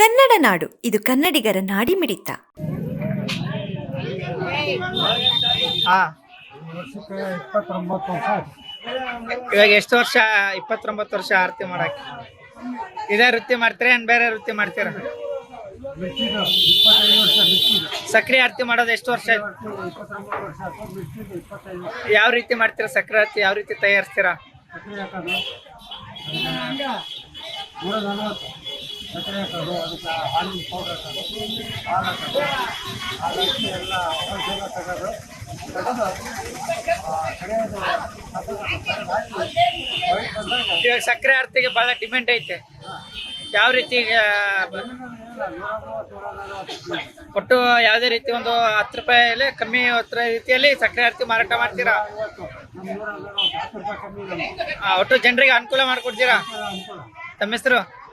ಕನ್ನಡ ನಾಡು. ಇದು ಕನ್ನಡಿಗರ ನಾಡಿ ಮಿಡಿತ. ಇವಾಗ ಎಷ್ಟು ವರ್ಷ, ಇಪ್ಪತ್ತೊಂಬತ್ತು ವರ್ಷ ಆರತಿ ಮಾಡಕ್ಕೆ? ಇದೇ ವೃತ್ತಿ ಮಾಡ್ತೀರಾ, ಏನು ಬೇರೆ ವೃತ್ತಿ ಮಾಡ್ತೀರಾ? ಸಕ್ರೆ ಆರತಿ ಮಾಡೋದು ಎಷ್ಟು ವರ್ಷ ಯಾವ ರೀತಿ ಮಾಡ್ತೀರಾ ಸಕ್ಕರೆ ಆರತಿ? ಯಾವ ರೀತಿ ತಯಾರಿಸ್ತೀರಾ? ಸಕ್ಕರೆ ಹಾಕೋದು ಅದಕ್ಕೆ ಸಕ್ಕರೆ ಹಾಲಿನ ಹಾಕೋದು ಹಾಲು ಹಾಕೋದು ಎಲ್ಲ ಔಷಧ ಸಕ್ರೆ ಆರತಿಗೆ ಬಹಳ ಡಿಮ್ಯಾಂಡ್ ಐತೆ. ಯಾವ ರೀತಿ ಒಟ್ಟು ಯಾವುದೇ ರೀತಿ ಒಂದು ಹತ್ತು ರೂಪಾಯಲ್ಲಿ ಕಮ್ಮಿ ರೀತಿಯಲ್ಲಿ ಸಕ್ಕರೆ ಆರತಿ ಮಾರಾಟ ಮಾಡ್ತೀರಾ? ಒಟ್ಟು ಜನರಿಗೆ ಅನುಕೂಲ ಮಾಡಿಕೊಡ್ತೀರಾ? ತಮ್ಮ ಹೆಸರು?